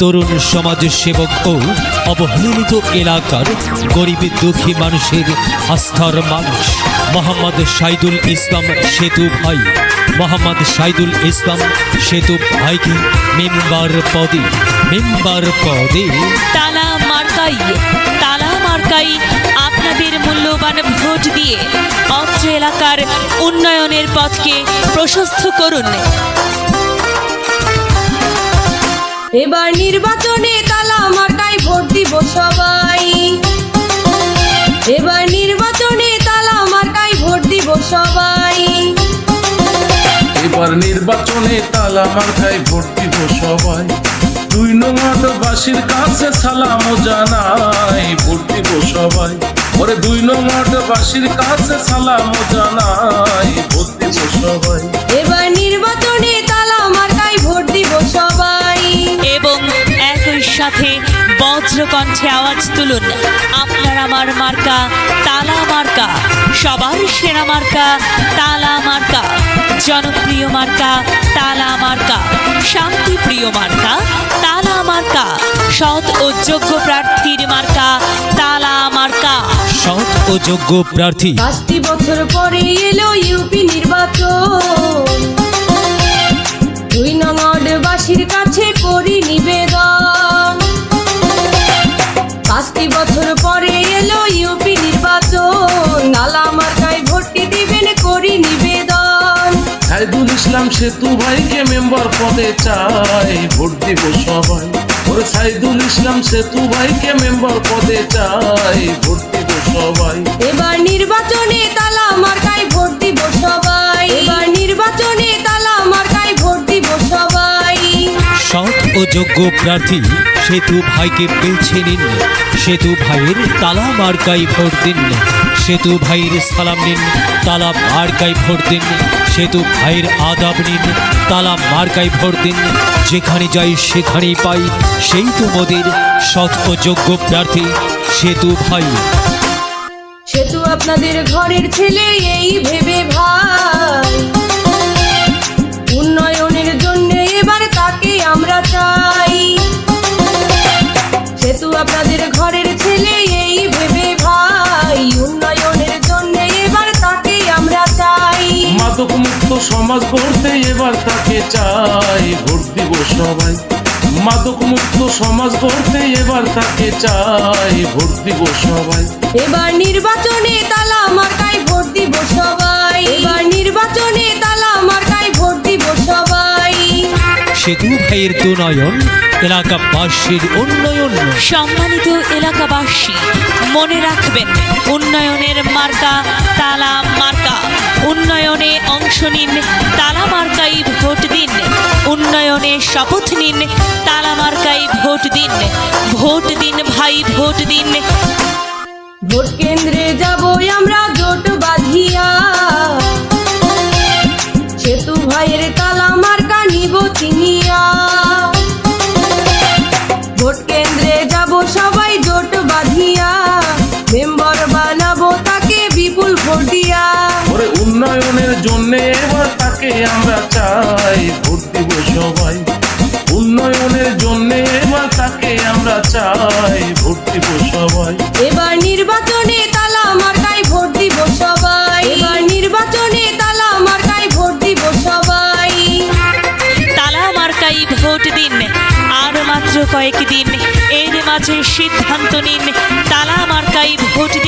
তরুণ সমাজ সেবক ও অবহেলিত এলাকার গরিব দুঃখী মানুষের আস্থার মানুষ মোহাম্মদ সাইদুল ইসলাম সেতু ভাই। মোহাম্মদ সাইদুল ইসলাম সেতু ভাইকে মেম্বার পদে মেম্বার পদে। তালা মার্কাই তালা মার্কাই আপনাদের মূল্যবান ভোট দিয়ে অত্র এলাকার উন্নয়নের পথকে প্রশস্ত করুন। এবার নির্বাচনে তালা মার্কায় ভোট দিব সবাই। এবার নির্বাচনে তালা মার্কায় ভোট দিব সবাই। এবার নির্বাচনে তালা মার্কায় ভোট দিব সবাই। দুই নম্বর বাসীর কাছে সালাম জানাই, ভোট দিব সবাই। ওরে দুই নম্বর বাসীর কাছে সালাম জানাই সাথে বজ্রকণ্ঠে আওয়াজ তুলুন। আপনার আমার মার্কা তালা মার্কা সবার সেরা মার্কা তালা মার্কা জনপ্রিয় মার্কা তালা মার্কা শান্তিপ্রিয় মার্কা তালা মার্কা সৎ ও যোগ্য প্রার্থীর মার্কা তালা মার্কা। সৎ ও যোগ্য প্রার্থী। পাঁচটি বছর পরে এলো ইউপি নির্বাচন। সাইদুল ইসলাম সেতু ভাইকে মেম্বার পদে চাই ভোট দিব সবাই। ওরে সাইদুল ইসলাম সেতু ভাইকে মেম্বার পদে চাই ভোট দিব সবাই। এবার নির্বাচনে তালা মার্কায় ভোট দিব সবাই। এবার নির্বাচনে তালা মার্কায় ভোট দিব সবাই। সৎ ও যোগ্য প্রার্থী সেতু ভাইকে বেছে নিন সেতু ভাইয়ের তালা মার্কাই ভোট দিন। সেতু ভাইয়ের সালাম নিন, তালা মার্কাই ভোট দিন। সেতু ভাইয়ের আদাব নিন, তালা মার্কাই ভোট দিন। যেখানে যাই সেখানেই পাই, সেই তো মোদের সৎ ও যোগ্য প্রার্থী সেতু ভাই। সেতু আপনাদের ঘরের ছেলে, এই ভেবে ভাই। উন্নয়নের জন্য এবার তাকে আমরা চাই। সেতু আপনাদের ঘরের ছেলে সমাজ গড়তে এবার তাকে চাই। ভোট দিব সবাই। মাদক মুক্ত সমাজ গড়তে এবার তাকে চাই। ভোট দিব সবাই। এবার নির্বাচনে তালা মার্কায় ভোট দিব সবাই। এবার নির্বাচনে তালা মার্কায় ভোট দিব সবাই। সেতু ভাইয়ের দুনয়ন। এলাকাবাসীর উন্নয়ন। সম্মানিত এলাকাবাসী মনে রাখবেন উন্নয়নের মার্কা তালা মার্কা। উন্নয়নে অংশ নিন তালা মার্কাই ভোট দিন। উন্নয়নে শপথ নিন তালা মার্কাই ভোট দিন। ভোট দিন ভাই ভোট দিন। ভোট কেন্দ্রে যাব আমরা জোট বাঁধিয়া। বানাবো তাকে বিপুল ভোট দিয়া ওরে উন্নয়নের জন্য এবার তাকে আমরা চাই ভোট দিব সবাই। উন্নয়নের জন্য এবার তাকে আমরা চাই ভোট দিব সবাই। এবার নির্বাচনে তালা মার্কায় ভোট দিব সবাই। এবার নির্বাচনে তালা মার্কায় ভোট দিব সবাই। তালা মার্কাই ভোট দিন আর মাত্র কয়েকদিন এর মাঝে সিদ্ধান্ত নিন তালা মার্কাই ভোট দিন।